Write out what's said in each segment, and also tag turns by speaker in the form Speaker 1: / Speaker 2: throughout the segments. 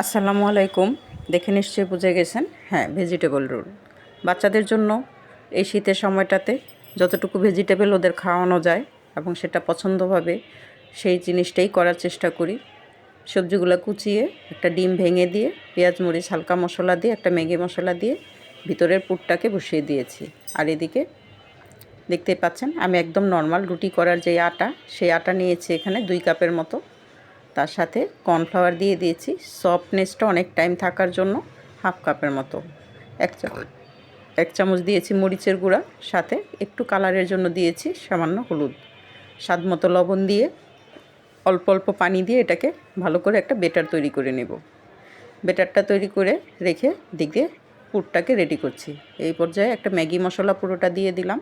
Speaker 1: আসসালামু আলাইকুম। দেখে নিশ্চয়ই বুঝে গেছেন। হ্যাঁ ভেজিটেবল রোল বাচ্চাদের জন্য এই শীতের সময়টাতে যতটুকু ভেজিটেবল ওদের খাওয়ানো যায় এবং সেটা পছন্দভাবে সেই জিনিসটাই করার চেষ্টা করি। সবজিগুলো কুচিয়ে একটা ডিম ভেঙে দিয়ে, পেঁয়াজ, মরিচ, হালকা মশলা দিয়ে, একটা ম্যাগি মশলা দিয়ে ভিতরের পুরটাকে বসিয়ে দিয়েছি। আর এদিকে দেখতে পাচ্ছেন, আমি একদম নর্মাল রুটি করার যে আটা, সেই আটা নিয়েছি এখানে দুই কাপের মতো। তার সাথে কর্নফ্লাওয়ার দিয়ে দিয়েছি। সফটনেসটা অনেক টাইম থাকার জন্য হাফ কাপের মতো। এক চামচ এক চামচ দিয়েছি মরিচের গুঁড়া, সাথে একটু কালারের জন্য দিয়েছি সামান্য হলুদ। স্বাদ মতো লবণ দিয়ে অল্প অল্প পানি দিয়ে এটাকে ভালো করে একটা বেটার তৈরি করে নেব। বেটারটা তৈরি করে রেখে দিক পুরটাকে রেডি করছি। এই পর্যায়ে একটা ম্যাগি মশলা পুরোটা দিয়ে দিলাম।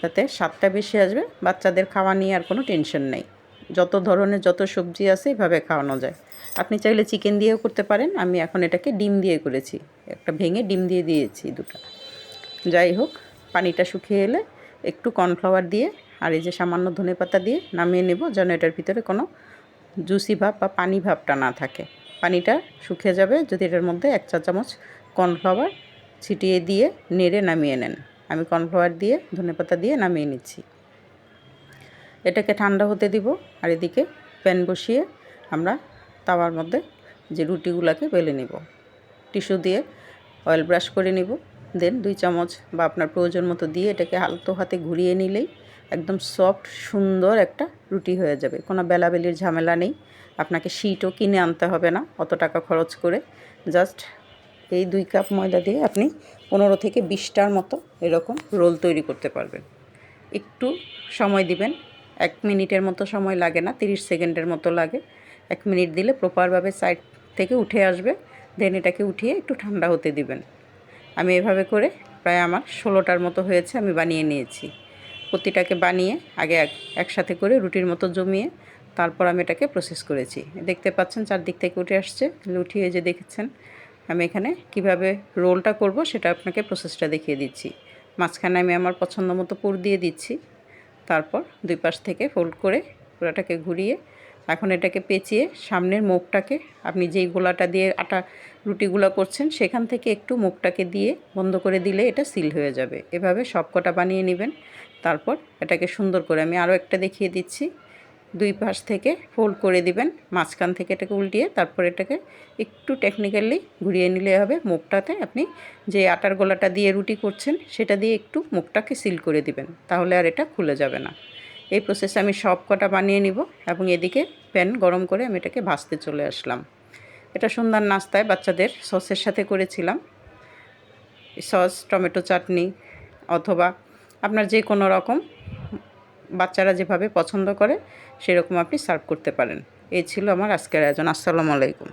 Speaker 1: তাতে স্বাদটা বেশি আসবে, বাচ্চাদের খাওয়া নিয়ে আর কোনো টেনশন নেই। যত ধরনের যত সবজি আছে এভাবে খাওয়ানো যায়। আপনি চাইলে চিকেন দিয়েও করতে পারেন। আমি এখন এটাকে ডিম দিয়ে করেছি। একটা ভেঙে ডিম দিয়ে দিয়েছি দুটো। যাই হোক, পানিটা শুকিয়ে এলে একটু কর্নফ্লাওয়ার দিয়ে আর এই যে সামান্য ধনে পাতা দিয়ে নামিয়ে নেব যেন এটার ভিতরে কোনো জুসি ভাব বা পানি ভাবটা না থাকে। পানিটা শুকিয়ে যাবে যদি এটার মধ্যে এক চা চামচ কর্নফ্লাওয়ার ছিটিয়ে দিয়ে নেড়ে নামিয়ে নেন। আমি কর্নফ্লাওয়ার দিয়ে ধনে পাতা দিয়ে নামিয়ে নিচ্ছি। এটাকে ঠান্ডা হতে দিব আর এদিকে প্যান বসিয়ে আমরা তাওয়ার মধ্যে যে রুটিগুলোকে বেলে নিব। টিস্যু দিয়ে অয়েল ব্রাশ করে নিব। দেন দুই চামচ বা আপনার প্রয়োজন মতো দিয়ে এটাকে হালতো হাতে ঘুরিয়ে নিলেই একদম সফট, সুন্দর একটা রুটি হয়ে যাবে। কোনো বেলাবেলির ঝামেলা নেই। আপনাকে শিটও কিনে আনতে হবে না অত টাকা খরচ করে। জাস্ট এই দুই কাপ ময়দা দিয়ে আপনি পনেরো থেকে বিশটার মতো এরকম রোল তৈরি করতে পারবেন। একটু সময় দিবেন। এক মিনিটের মতো সময় লাগে না, তিরিশ সেকেন্ডের মতো লাগে। এক মিনিট দিলে প্রপারভাবে সাইড থেকে উঠে আসবে দেন এটাকে উঠিয়ে একটু ঠান্ডা হতে দিবেন। আমি এভাবে করে প্রায় আমার ষোলোটার মতো হয়েছে, আমি বানিয়ে নিয়েছি। প্রতিটাকে বানিয়ে আগে এক, একসাথে করে রুটির মতো জমিয়ে তারপর আমি এটাকে প্রসেস করেছি। দেখতে পাচ্ছেন চারদিক থেকে উঠে আসছে, উঠিয়ে যে দেখেছেন, আমি এখানে কীভাবে রোলটা করব সেটা আপনাকে প্রসেসটা দেখিয়ে দিচ্ছি। মাঝখানে আমি আমার পছন্দ মতো পুর দিয়ে দিচ্ছি। তারপর দুই পাশ থেকে ফোল্ড করে পুরোটাকে ঘুরিয়ে এখন এটাকে পেঁচিয়ে সামনের মুখটাকে আপনি যেই গোলাটা দিয়ে আটা রুটিগুলো করছেন, সেখান থেকে একটু মুখটাকে দিয়ে বন্ধ করে দিলে এটা সিল হয়ে যাবে। এভাবে সব কটা বানিয়ে নেবেন। তারপর এটাকে সুন্দর করে আমি আরও একটা দেখিয়ে দিচ্ছি। দুই পাশ থেকে ফোল্ড করে দিবেন। মাঝখান থেকে এটাকে উল্টিয়ে তারপর এটাকে একটু টেকনিক্যালি ঘুরিয়ে নিলে হবে। মুখটাতে আপনি যে আটার গোলাটা দিয়ে রুটি করছেন, সেটা দিয়ে একটু মুখটাকে সিল করে দিবেন। তাহলে আর এটা খুলে যাবে না। এই প্রসেসে আমি সব কটা বানিয়ে নিব এবং এদিকে প্যান গরম করে আমি এটাকে ভাজতে চলে আসলাম। এটা সুন্দর নাস্তায় বাচ্চাদের সসের সাথে করেছিলাম। সস, টমেটো চাটনি অথবা আপনার যে কোনো রকম বাচ্চারা যেভাবে পছন্দ করে, সেরকম আপনি সার্ভ করতে পারেন। এই ছিল আমার আজকের আয়োজন। আসসালামু আলাইকুম।